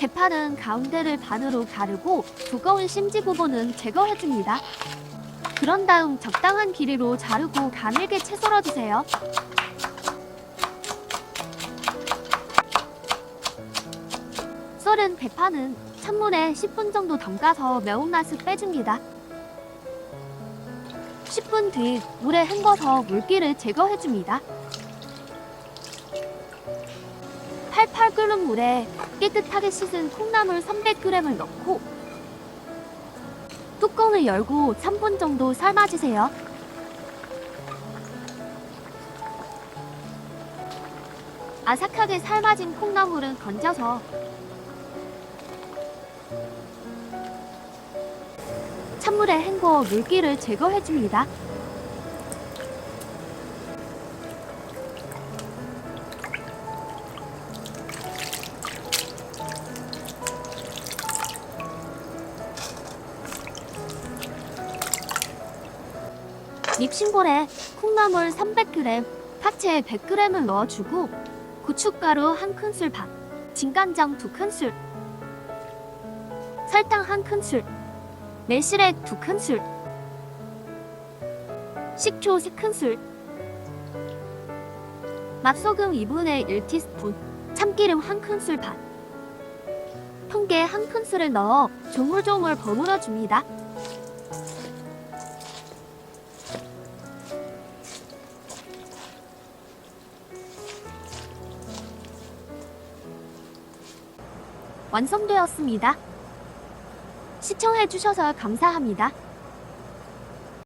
대파는 가운데를 반으로 가르고 두꺼운 심지 부분은 제거해줍니다. 그런 다음 적당한 길이로 자르고 가늘게 채 썰어주세요. 썰은 대파는 찬물에 10분 정도 담가서 매운맛을 빼줍니다. 10분 뒤 물에 헹궈서 물기를 제거해줍니다. 팔팔 끓는 물에 깨끗하게 씻은 콩나물 300g을 넣고 뚜껑을 열고 3분 정도 삶아주세요. 아삭하게 삶아진 콩나물은 건져서 찬물에 헹궈 물기를 제거해줍니다. 믹싱볼에 콩나물 300g, 파채 100g을 넣어주고 고춧가루 1큰술 반, 진간장 2큰술, 설탕 1큰술, 매실액 2큰술, 식초 3큰술, 맛소금 2분의 1티스푼, 참기름 1큰술 반, 통깨 1큰술을 넣어 조물조물 버무려 줍니다. 완성되었습니다. 시청해주셔서 감사합니다.